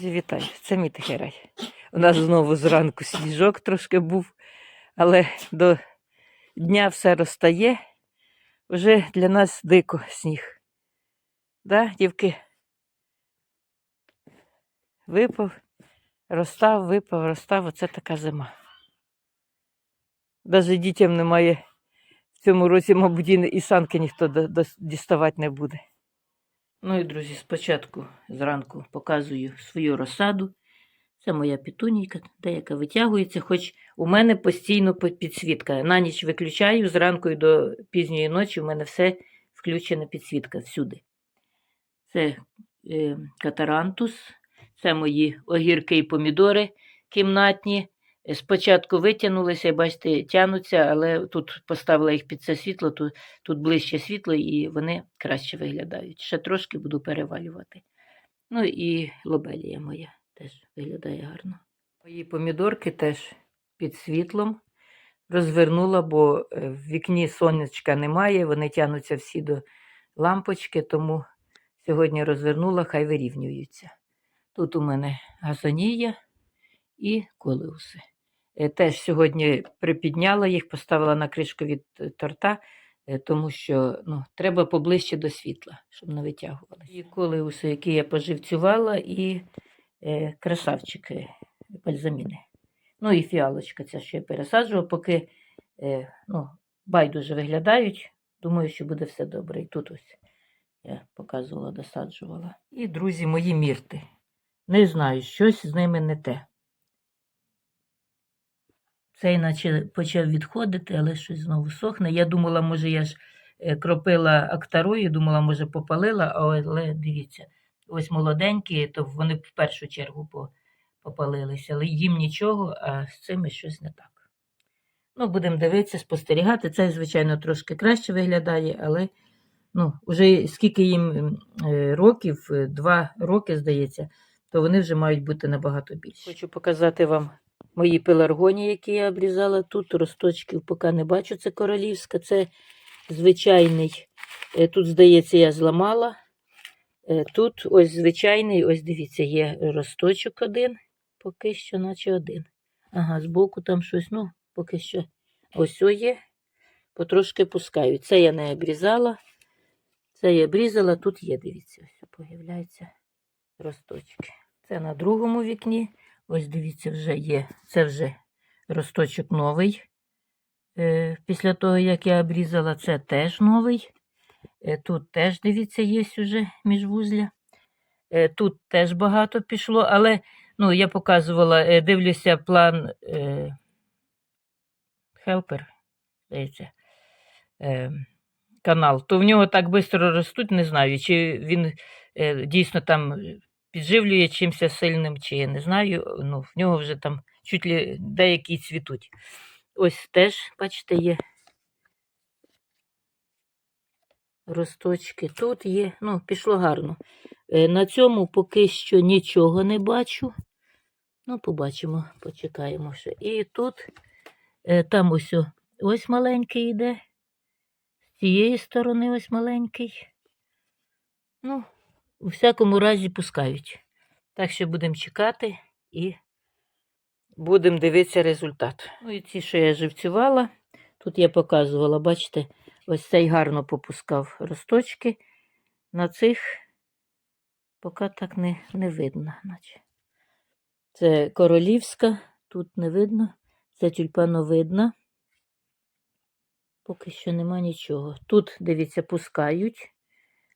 Друзі, вітаю. Це мій тихий рай. У нас знову зранку сніжок трошки був, але до дня все розтає. Вже для нас дико сніг. Да, дівки? Випав, розстав, випав, розстав. Оце така зима. Навіть дітям немає в цьому році, мабуть, і санки ніхто діставати не буде. Ну і, друзі, спочатку зранку показую свою розсаду. Це моя пітунійка, деяка витягується, хоч у мене постійно підсвітка. На ніч виключаю, зранку і до пізньої ночі у мене все включена підсвітка всюди. Це е, катарантус, це мої огірки і помідори кімнатні. Спочатку витягнулися, бачите, тянуться, але тут поставила їх під це світло, тут, тут ближче світло, і вони краще виглядають. Ще трошки буду перевалювати. Ну і лобелія моя теж виглядає гарно. Мої помідорки теж під світлом розвернула, бо е, в вікні сонечка немає, вони тягнуться всі до лампочки, тому сьогодні розвернула, хай вирівнюються. Тут у мене газонія і колеуси. Е, Теж сьогодні припідняла їх, поставила на кришку від е, торта, е, тому що ну, треба поближче до світла, щоб не витягувалися. І колеуси, які я поживцювала, і е, красавчики, бальзаміни. Ну і фіалочка, ця, що я пересаджувала, поки е, ну, байдуже виглядають. Думаю, що буде все добре. І тут ось я показувала, досаджувала. І, друзі, мої мірти. Не знаю, щось з ними не те. Цей наче почав відходити, але щось знову сохне. Я думала, може, я ж е, кропила актарою, думала, може, попалила, але дивіться, ось молоденькі, то вони в першу чергу попалилися, але їм нічого, а з цими щось не так. Ну, будемо дивитися, спостерігати. Цей, звичайно, трошки краще виглядає, але ну, вже скільки їм е, років, е, два роки, здається, то вони вже мають бути набагато більші. Хочу показати вам мої пеларгонії, які я обрізала тут. Росточків поки не бачу. Це королівська, це звичайний. Е, Тут, здається, я зламала. Е, Тут ось звичайний, ось дивіться, є росточок один, поки що, наче один. Ага, збоку там щось, ну, поки що. Ось о є. Потрошки пускаю. Це я не обрізала. Це я обрізала, тут є, дивіться, ось появляються росточки. Це на другому вікні. Ось дивіться, вже є. Це вже росточок новий. Е, після того, як я обрізала, це теж новий. Е, тут теж, дивіться, є уже міжвузля. Е, тут теж багато пішло, але ну, я показувала, дивлюся план е, Helper, здається, е, канал, то в нього так швидко ростуть, не знаю, чи він е, дійсно там підживлює чимся сильним, чи я не знаю. Ну, в нього вже там чуть ли деякі цвітуть. Ось теж, бачите, є росточки. Тут є, ну, пішло гарно. Е, На цьому поки що нічого не бачу. Ну, побачимо, почекаємо ще. І тут, е, там ось, ось маленький йде. З цієї сторони ось маленький. Ну, у всякому разі пускають. Так що будемо чекати і будемо дивитися результат. Ну і ці, що я живцювала, тут я показувала, бачите, ось цей гарно попускав росточки. На цих поки так не, не видно, наче. Це королівська, тут не видно, це тюльпановидна. Поки що нема нічого. Тут, дивіться, пускають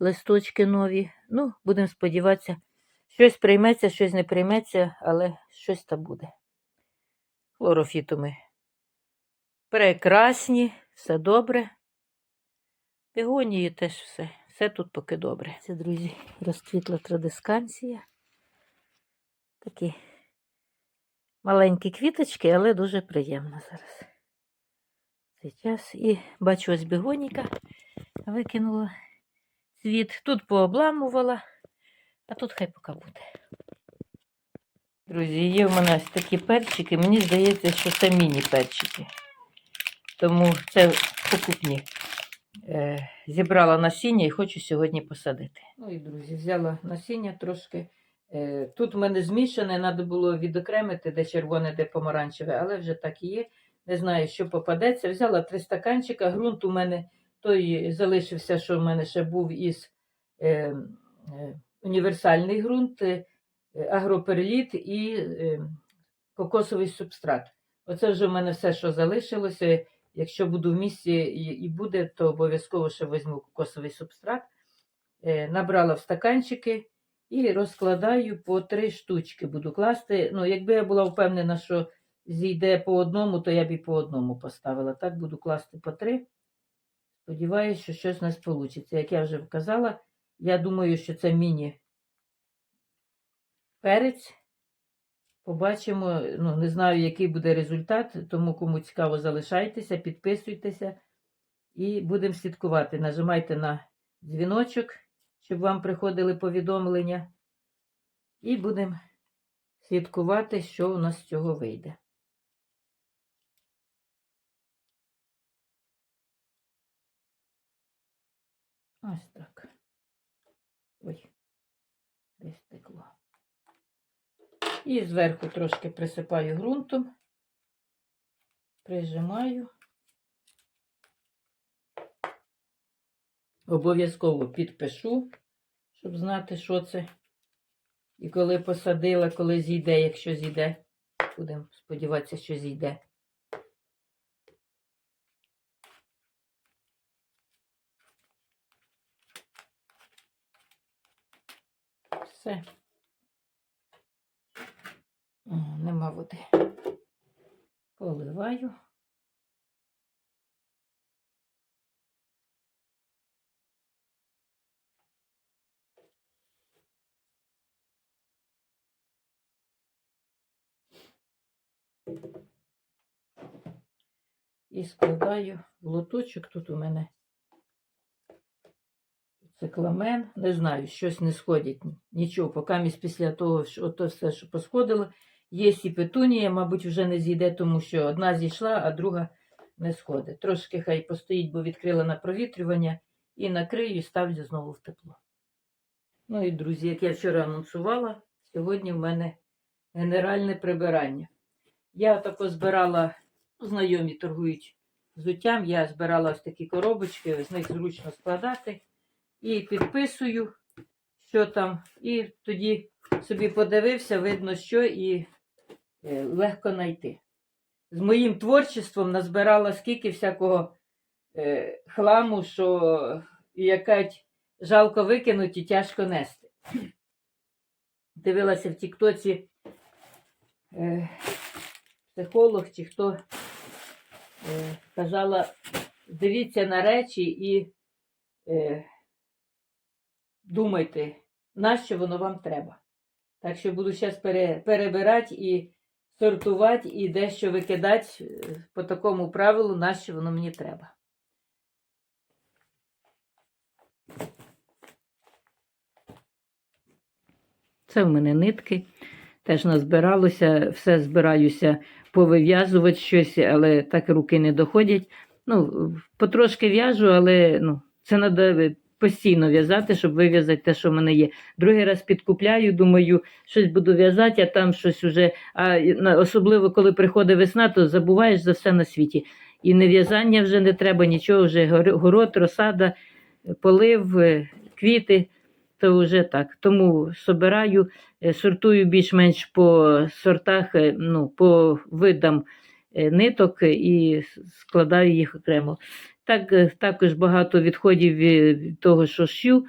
листочки нові. Ну, будемо сподіватися, щось прийметься, щось не прийметься, але щось та буде. Хлорофітуми прекрасні, все добре. Бігонії теж все. Все тут поки добре. Це, друзі, розквітла традисканція. Такі маленькі квіточки, але дуже приємно зараз. Цей час. І бачу, ось бігоніка викинула цвіт. Тут пообламувала, а тут хай поки буде. Друзі, є в мене ось такі перчики. Мені здається, що це міні-перчики. Тому це покупні. Е, зібрала насіння і хочу сьогодні посадити. Ну і друзі, взяла насіння трошки Е, Тут в мене змішане, треба було відокремити, де червоне, де помаранчеве, але вже так і є. Не знаю, що попадеться. Взяла три стаканчика. Грунт у мене той залишився, що в мене ще був із е, е, універсальний ґрунт, е, агроперліт і е, кокосовий субстрат. Оце вже в мене все, що залишилося. Якщо буду в місті і, буде, то обов'язково ще візьму кокосовий субстрат. Е, набрала в стаканчики і розкладаю по три штучки. Буду класти. Ну, якби я була впевнена, що зійде по одному, то я б і по одному поставила. Так буду класти по три. Сподіваюсь, що щось у нас вийде. Як я вже казала, я думаю, що це міні перець. Побачимо. Ну, не знаю, який буде результат, тому кому цікаво, залишайтеся, підписуйтеся і будемо слідкувати. Нажимайте на дзвіночок, щоб вам приходили повідомлення. І будемо слідкувати, що у нас з цього вийде. Ось так. Ой, десь текло. І зверху трошки присипаю ґрунтом, прижимаю. Обов'язково підпишу, щоб знати, що це. І коли посадила, коли зійде, якщо зійде, будемо сподіватися, що зійде. Все. О, нема води. Поливаю. І складаю в лоточок. Тут у мене цикламен. Не знаю, щось не сходить. Нічого, поки місь після того, що ото все, що посходило. Є і петунія, мабуть, вже не зійде, тому що одна зійшла, а друга не сходить. Трошки хай постоїть, бо відкрила на провітрювання, і накрию і ставлю знову в тепло. Ну і, друзі, як я вчора анонсувала, сьогодні в мене генеральне прибирання. Я тако збирала, знайомі торгують взуттям, я збирала ось такі коробочки, з них зручно складати. І підписую, що там. І тоді собі подивився, видно, що і е, легко знайти. З моїм творчеством назбирала скільки всякого е, хламу, що якать жалко викинути і тяжко нести. Дивилася в Тіктоці е, психолог чи хто е, казала, дивіться на речі і е, думайте, нащо воно вам треба. Так що буду зараз пере, перебирати і сортувати, і дещо викидати е, по такому правилу, нащо воно мені треба. Це в мене нитки. Теж назбиралося, все збираюся повив'язувати щось, але так руки не доходять. Ну, потрошки в'яжу, але ну, це треба постійно в'язати, щоб вив'язати те, що в мене є. Другий раз підкупляю, думаю, щось буду в'язати, а там щось уже. А особливо, коли приходить весна, то забуваєш за все на світі. І не в'язання вже не треба, нічого, вже гор- город, розсада, полив, е, квіти, то вже так. Тому собираю, е, сортую більш-менш по сортах, е, ну, по видам ниток і складаю їх окремо. Так, е, також багато відходів від того, що шью.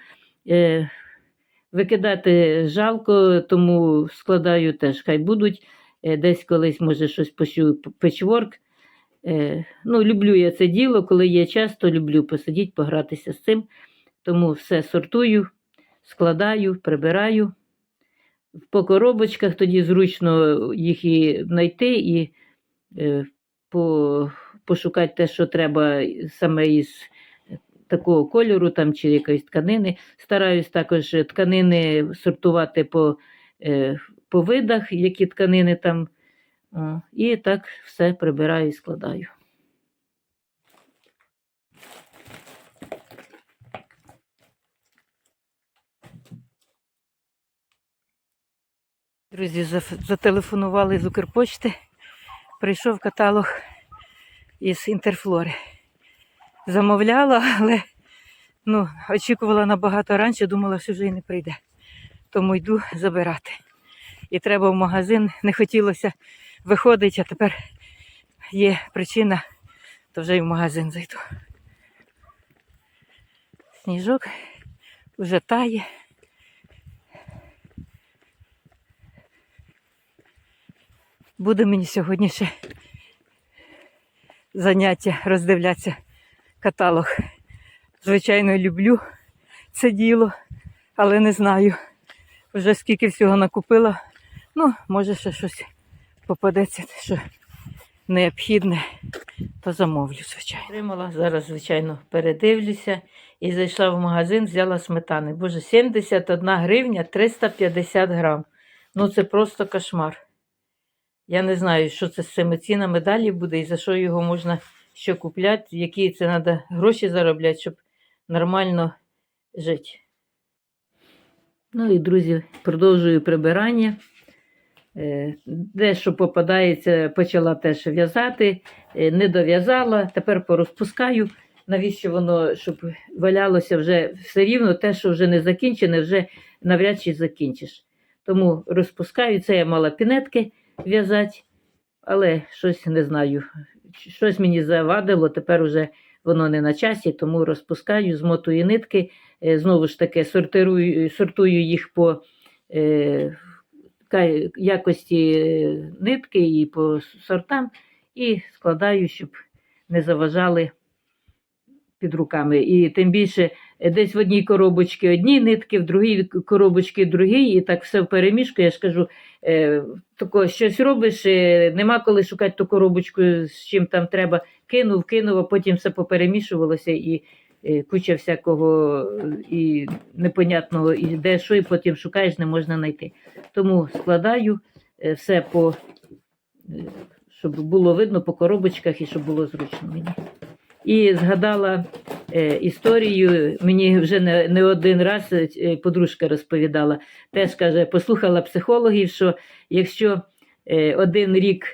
Е, Викидати жалко, тому складаю теж. Хай будуть. Е, Десь колись, може, щось пошью печворк. Ну, люблю я це діло, коли є час, то люблю посидіти, погратися з цим. Тому все сортую, складаю, прибираю. По коробочках тоді зручно їх і знайти і по, пошукати те, що треба саме із такого кольору там, чи якоїсь тканини. Стараюсь також тканини сортувати по, е, по видах, які тканини там. І так все прибираю і складаю. Друзі, зателефонували з Укрпочти. Прийшов каталог із Інтерфлори. Замовляла, але ну, очікувала набагато раніше, думала, що вже і не прийде. Тому йду забирати. І треба в магазин. Не хотілося виходити, а тепер є причина, то вже й в магазин зайду. Сніжок вже тає. Буде мені сьогодні ще заняття роздивлятися каталог. Звичайно, люблю це діло, але не знаю. Вже скільки всього накупила. Ну, може ще щось попадеться, що необхідне, то замовлю, звичайно. Тримала, зараз, звичайно, передивлюся і зайшла в магазин, взяла сметани. Боже, 71 гривня 350 грам. Ну це просто кошмар. Я не знаю, що це з цими цінами далі буде і за що його можна що купляти, які це треба гроші заробляти, щоб нормально жити. Ну і, друзі, продовжую прибирання. Е, Дещо попадається, почала теж в'язати, е, не дов'язала, тепер порозпускаю. Навіщо воно, щоб валялося вже все рівно, те, що вже не закінчене, вже навряд чи закінчиш. Тому розпускаю. Це я мала пінетки в'язати, але щось не знаю. Щось мені завадило, тепер вже воно не на часі, тому розпускаю, змотую нитки. Е, Знову ж таки, сортирую, сортую їх по е, якості е, нитки і по сортам, і складаю, щоб не заважали під руками. І тим більше десь в одній коробочці одні нитки, в другій коробочці другі, і так все в перемішку. Я ж кажу, е, тако, щось робиш, е, нема коли шукати ту коробочку, з чим там треба. Кинув, кинув, а потім все поперемішувалося і е, куча всякого е, і непонятного, і де що, і потім шукаєш, не можна знайти. Тому складаю е, все по, е, щоб було видно по коробочках і щоб було зручно мені. І згадала історію, мені вже не, не один раз е, подружка розповідала, теж каже, послухала психологів, що якщо е, один рік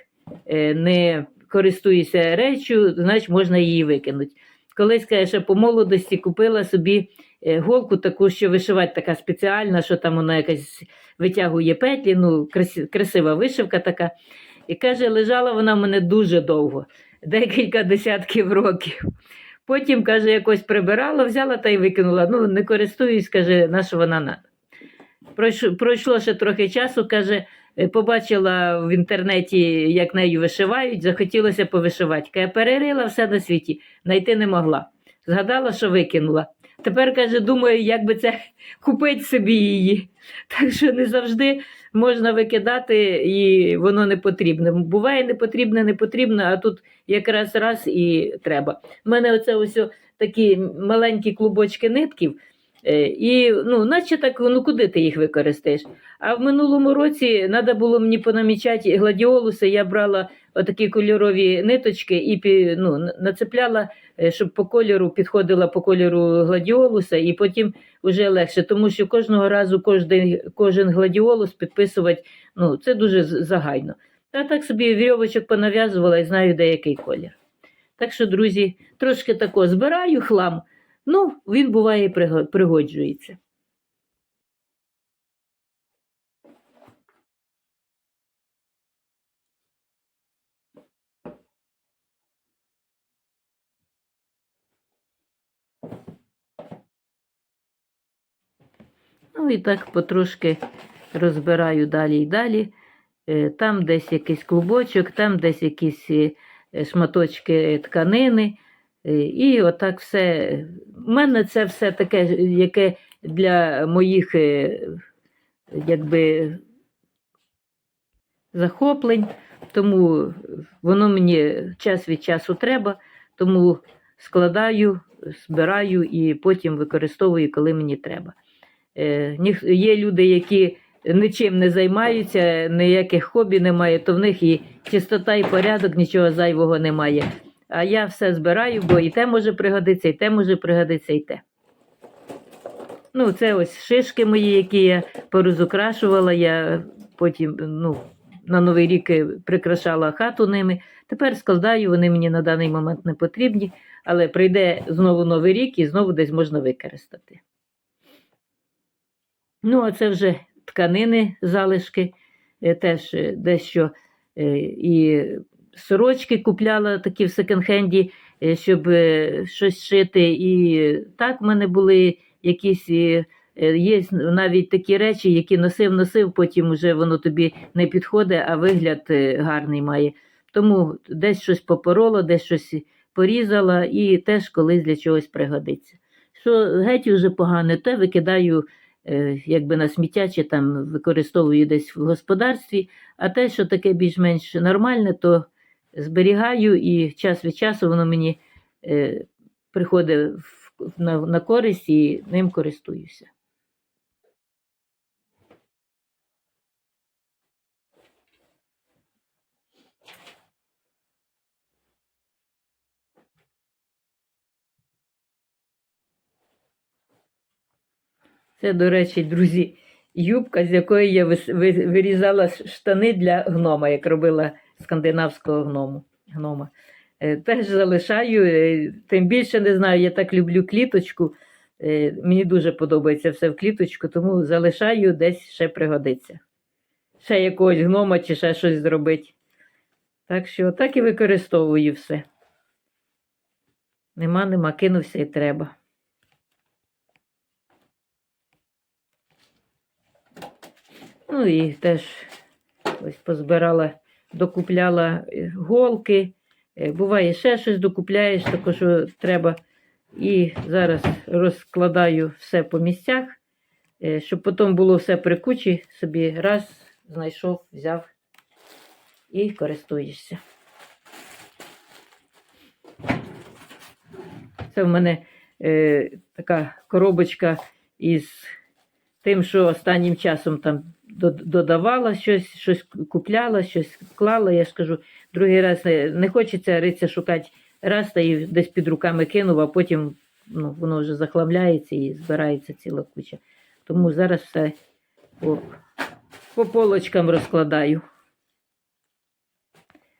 е, не користуєшся реччю, значить можна її викинути. Колись каже, що по молодості купила собі е, голку, таку, що вишивати така спеціальна, що там вона якась витягує петлі, ну, красива вишивка така. І каже, лежала вона в мене дуже довго, декілька десятків років. Потім, каже, якось прибирала, взяла та й викинула. Ну, не користуюсь, каже, на що вона надо. Пройшло, ще трохи часу, каже, е, побачила в інтернеті, як нею вишивають, захотілося повишивати. Каже, перерила все на світі, знайти не могла. Згадала, що викинула. Тепер каже, думаю, як би це купити собі її. Так що не завжди можна викидати, і воно не потрібне. Буває не потрібне, не потрібне, а тут якраз раз і треба. У мене оце ось такі маленькі клубочки нитків. е, І, ну, наче так, ну куди ти їх використаєш? А в минулому році треба було мені понамічати гладіолуси. Я брала отакі кольорові ниточки і ну, нацепляла, е, щоб по кольору підходила по кольору гладіолуса, і потім вже легше, тому що кожного разу кожен, кожен гладіолус підписувати, ну, це дуже з- загайно. А так собі вірьовочок понав'язувала і знаю, де який колір. Так що, друзі, трошки тако збираю хлам, ну, він буває пригоджується. Ну і так потрошки розбираю далі і далі. Е, Там десь якийсь клубочок, там десь якісь е, шматочки тканини. Е, І отак все. У мене це все таке, яке для моїх якби, захоплень, тому воно мені час від часу треба, тому складаю, збираю і потім використовую, коли мені треба. Е, Є люди, які нічим не займаються, ніяких хобі немає, то в них і чистота, і порядок, нічого зайвого немає. А я все збираю, бо і те може пригодитися, і те може пригодитися, і те. Ну, це ось шишки мої, які я порозукрашувала. Я потім ну, на Новий рік прикрашала хату ними. Тепер складаю, вони мені на даний момент не потрібні, але прийде знову Новий рік і знову десь можна використати. Ну, а це вже тканини, залишки, е, теж е, дещо е, і сорочки купляла такі в секонд-хенді, щоб щось шити. І так в мене були якісь. Є навіть такі речі, які носив, носив, потім вже воно тобі не підходить, а вигляд гарний має. Тому десь щось попороло, десь щось порізала і теж колись для чогось пригодиться. Що геть уже погане, то викидаю якби на сміття чи там використовую десь в господарстві, а те, що таке більш-менш нормальне, то зберігаю і час від часу воно мені е, приходить на користь і ним користуюся. Це, до речі, друзі, юбка, з якої я вирізала штани для гнома, як робила скандинавського гному. гнома. Е, Теж залишаю, е, тим більше не знаю, я так люблю кліточку. Е, Мені дуже подобається все в кліточку, тому залишаю, десь ще пригодиться. Ще якогось гнома чи ще щось зробити. Так що так і використовую все. Нема, нема, кинувся і треба. Ну і теж ось позбирала, докупляла е, голки. Е, Буває, ще щось докупляєш, таке, що треба. І зараз розкладаю все по місцях, е, щоб потім було все при кучі, собі раз знайшов, взяв і користуєшся. Це в мене е, така коробочка із тим, що останнім часом там додавала щось, щось купляла, щось клала. Я ж кажу, другий раз не, хочеться риця шукати раз та і десь під руками кинув, а потім ну, воно вже захламляється і збирається ціла куча. Тому зараз все по, по полочкам розкладаю.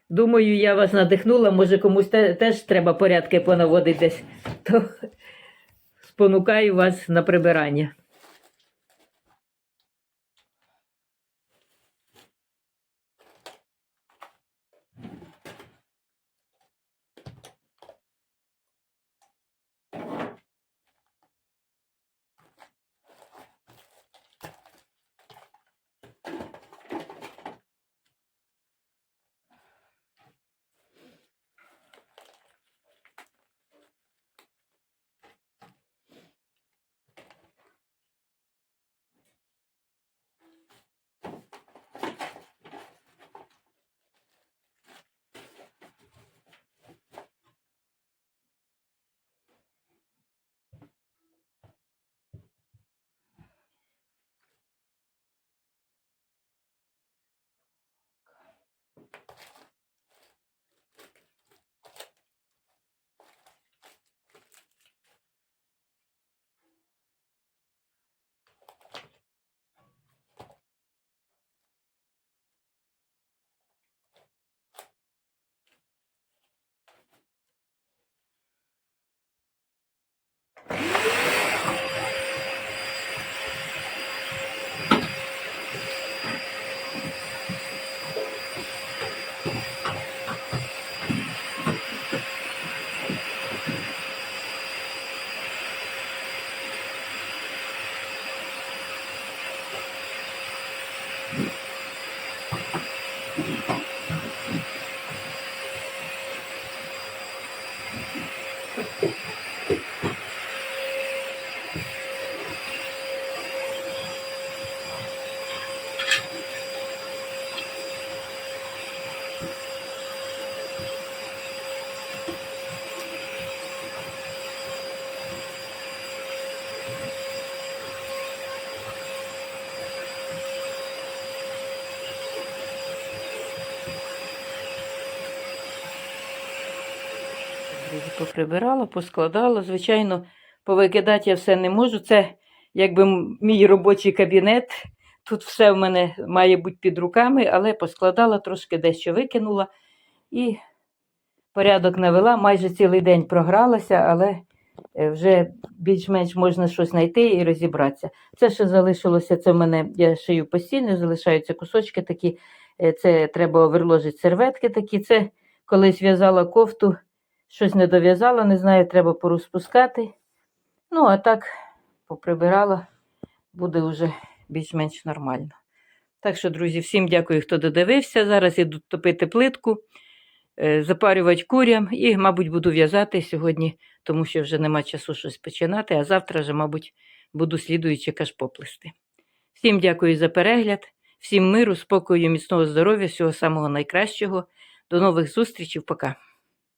Думаю, я вас надихнула, може комусь те- теж треба порядки понаводити десь, то спонукаю вас на прибирання. Поприбирала, поскладала. Звичайно, повикидати я все не можу. Це якби мій робочий кабінет. тут все в мене має бути під руками, але поскладала трошки дещо викинула і порядок навела. Майже цілий день програлася, але е, вже більш-менш можна щось знайти і розібратися. Це ще залишилося, це в мене, я шию постійно, залишаються кусочки такі. Е, Це треба оверложити серветки такі. Це колись в'язала кофту, щось не дов'язала, не знаю, треба порозпускати. Ну, а так поприбирала, буде вже більш-менш нормально. Так що, друзі, всім дякую, хто додивився. Зараз іду топити плитку, е, запарювати курям і, мабуть, буду в'язати сьогодні, тому що вже нема часу щось починати, а завтра вже, мабуть, буду слідуючи кашпо плести. Всім дякую за перегляд, всім миру, спокою, міцного здоров'я, всього самого найкращого. До нових зустрічей, пока.